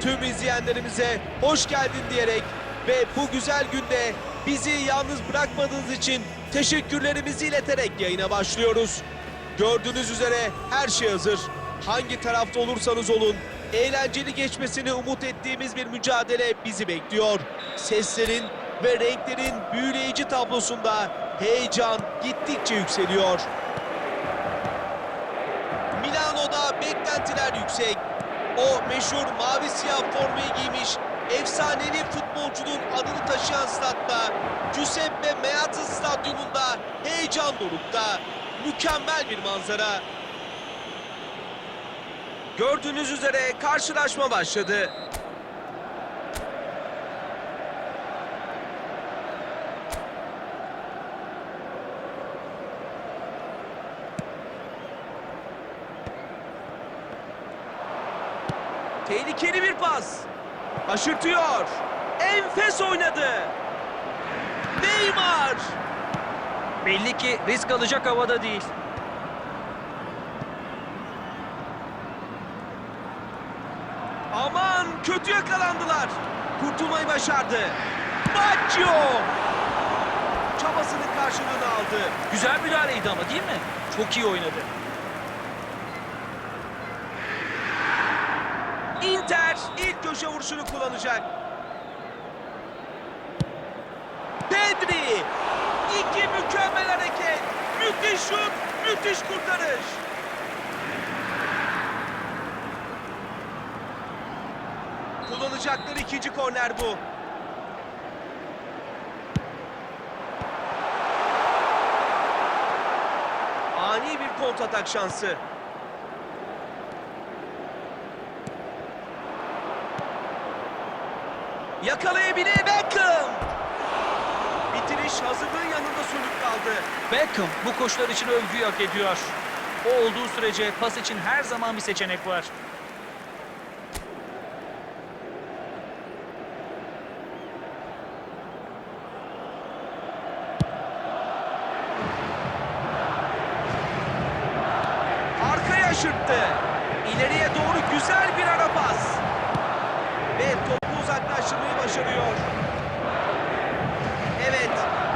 Tüm izleyenlerimize hoş geldin diyerek ve bu güzel günde bizi yalnız bırakmadığınız için teşekkürlerimizi ileterek yayına başlıyoruz. Gördüğünüz üzere her şey hazır. Hangi tarafta olursanız olun eğlenceli geçmesini umut ettiğimiz bir mücadele bizi bekliyor. Seslerin ve renklerin büyüleyici tablosunda heyecan gittikçe yükseliyor. Yüksek. O meşhur mavi siyah formayı giymiş efsanevi futbolcunun adını taşıyan statta Giuseppe Meazza Stadyumunda heyecan dorukta. Mükemmel bir manzara. Gördüğünüz üzere karşılaşma başladı. Tehlikeli bir pas. Aşırtıyor. Enfes oynadı. Neymar. Belli ki risk alacak havada değil. Aman kötü yakalandılar. Kurtulmayı başardı. Baggio. Çabasının karşılığını aldı. Güzel müdahaleydi ama değil mi? Çok iyi oynadı. Inter ilk köşe vuruşunu kullanacak. Pedri. İki mükemmel hareket. Müthiş şut, müthiş kurtarış. Kullanacakları ikinci korner bu. Ani bir kontratak şansı. Yakalayabilir Beckham. Bitiriş hazırlığın yanında sönük kaldı. Beckham bu koşular için övgüyü hak ediyor. O olduğu sürece pas için her zaman bir seçenek var. Arkaya aşırttı. İleriye doğru güzel bir ara pas. Ve topu uzaklaştırmayı başarıyor. Evet,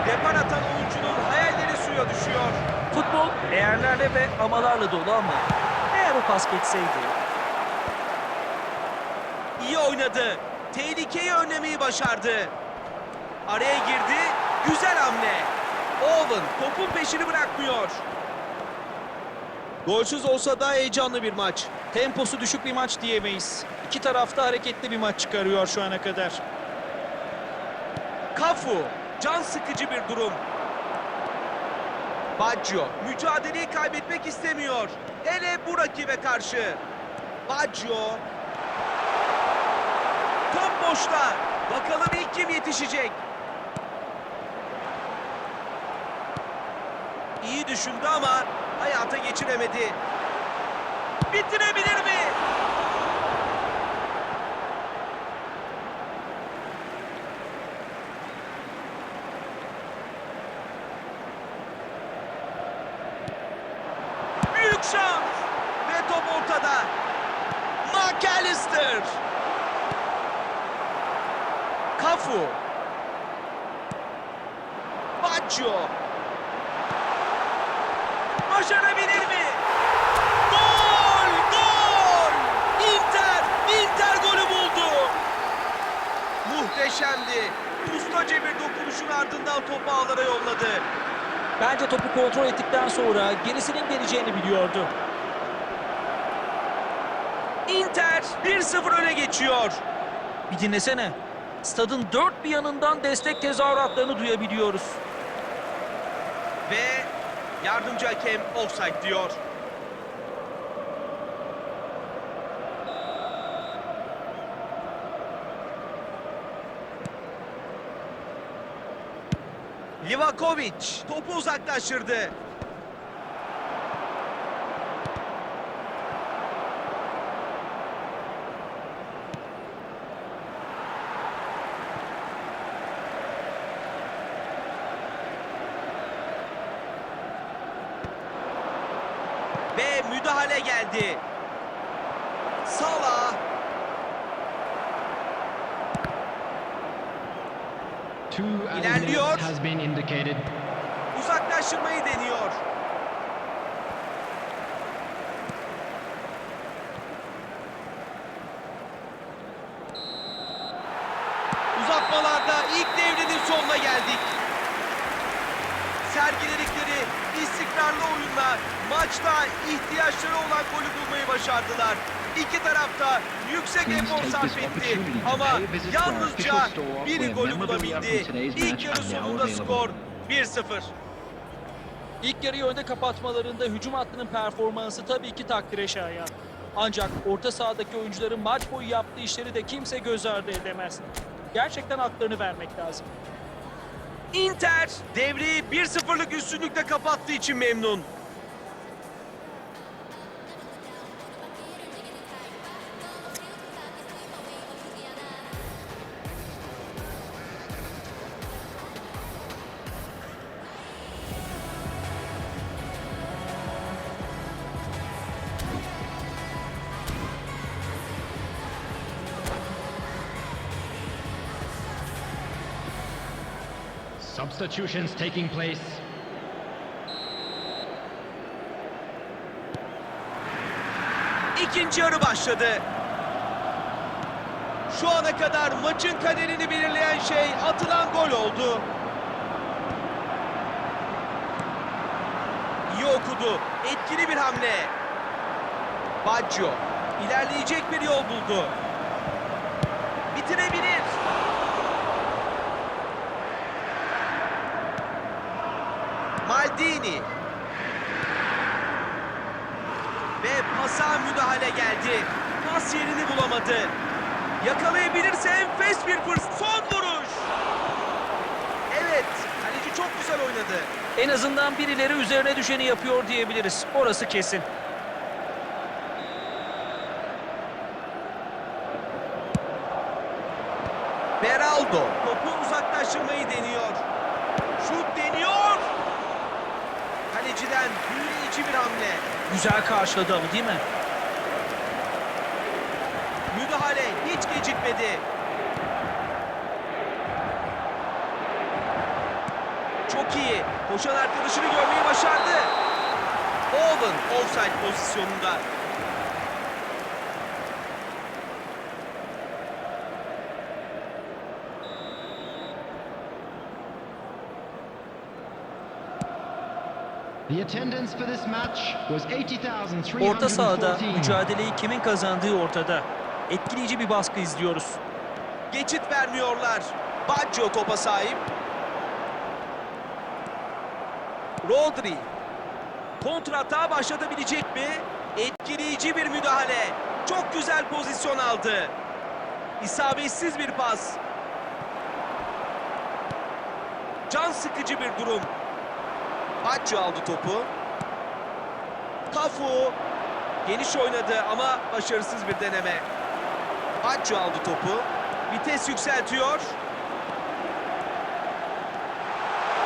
depar atan oyuncunun hayalleri suya düşüyor. Futbol değerlerle ve amalarla dolu ama eğer o pas geçseydi İyi oynadı. Tehlikeyi önlemeyi başardı. Araya girdi. Güzel hamle. Owen topun peşini bırakmıyor. Golsüz olsa da heyecanlı bir maç. temposu düşük bir maç diyemeyiz. İki tarafta hareketli bir maç çıkarıyor şu ana kadar. Kafu. Can sıkıcı bir durum. Baggio mücadeleyi kaybetmek istemiyor. Hele bu rakibe karşı. Baggio. Top boşta. Bakalım ilk kim yetişecek. İyi düşündü ama hayata geçiremedi. Bitirebilir mi? Şans. Ve top ortada. McAllister. Kafu. Baggio. Başarabilir mi? Gol! Gol! Inter! Inter golü buldu. Muhteşemdi. Ustaca bir dokunuşun ardından topu ağlara yolladı. Bence topu kontrol ettikten sonra gerisinin geleceğini biliyordu. Inter 1-0 öne geçiyor. Bir dinlesene. Stadın dört bir yanından destek tezahüratlarını duyabiliyoruz. Ve yardımcı hakem offside diyor. Livakovic topu uzaklaştırdı. Ve müdahale geldi. İlerliyor. Uzaklaştırmayı deniyor. Uzatmalarda ilk devrenin sonuna geldik. Sergiledikleri istikrarlı oyunla maçta ihtiyaçları olan golü bulmayı başardılar. İki tarafta yüksek efor sarf etti ama yalnızca where golü bulabildi. İlk yarı sonunda skor 1-0. İlk yarıyı önde kapatmalarında hücum hattının performansı tabii ki takdire şayan. Ancak orta sahadaki oyuncuların maç boyu yaptığı işleri de kimse göz ardı edemez. Gerçekten haklarını vermek lazım. Inter devreyi 1-0'lık üstünlükle kapattığı için memnun. Substitutions taking place. İkinci yarı başladı. Şu ana kadar maçın kaderini belirleyen şey atılan gol oldu. İyi okudu. Etkili bir hamle. Baggio ilerleyecek bir yol buldu. Bitirebilir. Maldini ve pasa müdahale geldi. Pas yerini bulamadı. Yakalayabilirse enfes bir fırsat. Son vuruş. Evet, kaleci çok güzel oynadı. En azından birileri üzerine düşeni yapıyor diyebiliriz. Orası kesin. Beraldo topu uzaklaştırmayı deniyor. Şut deniyor. Kaleciden büyüleyici bir hamle. Güzel karşıladı ama değil mi? Müdahale hiç gecikmedi. Çok iyi. Koşan arkadaşını görmeyi başardı. Owen offside pozisyonunda. Orta sahada 80,314. mücadeleyi kimin kazandığı ortada. Etkileyici bir baskı izliyoruz. Geçit vermiyorlar. Baggio topa sahip. Rodri. Kontratağa başlatabilecek mi? Etkileyici bir müdahale. Çok güzel pozisyon aldı. İsabetsiz bir pas. Can sıkıcı bir durum. Baggio aldı topu. Tafu. Geniş oynadı ama başarısız bir deneme. Baggio aldı topu. Vites yükseltiyor.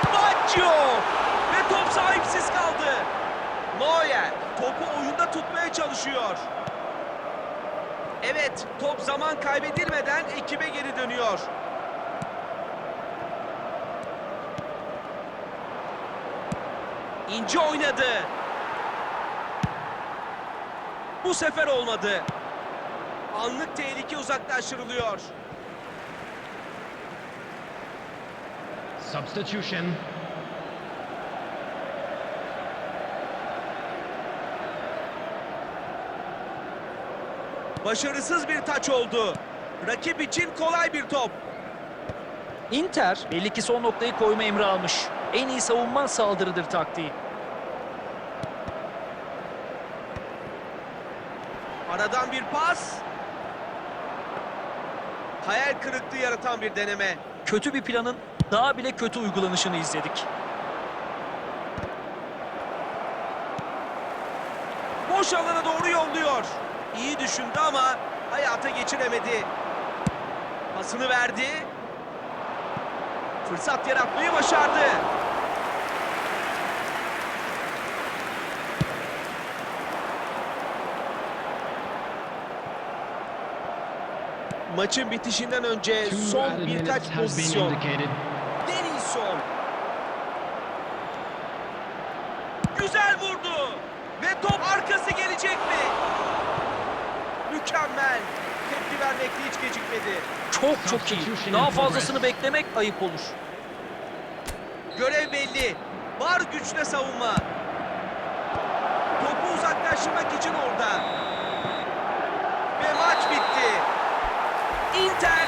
Baggio! Ve top sahipsiz kaldı. Neuer topu oyunda tutmaya çalışıyor. Evet, top zaman kaybedilmeden ekibe geri dönüyor. İnce oynadı. Bu sefer olmadı. Anlık tehlike uzaklaştırılıyor. Substitution. Başarısız bir taç oldu. Rakip için kolay bir top. Inter belli ki son noktayı koyma emri almış. En iyi savunma saldırıdır taktiği. Aradan bir pas. Hayal kırıklığı yaratan bir deneme. Kötü bir planın daha bile kötü uygulanışını izledik. Boş alana doğru yolluyor. İyi düşündü ama hayata geçiremedi. Pasını verdi. Fırsat yaratmayı başardı. Maçın bitişinden önce son birkaç pozisyon. Denilson. Güzel vurdu. Ve top arkası gelecek mi? Mükemmel. Tepki vermekte hiç gecikmedi. Çok çok iyi. Daha fazlasını beklemek ayıp olur. Görev belli. Var güçle savunma. Topu uzaklaştırmak için orada. Ve maç bitti. Inter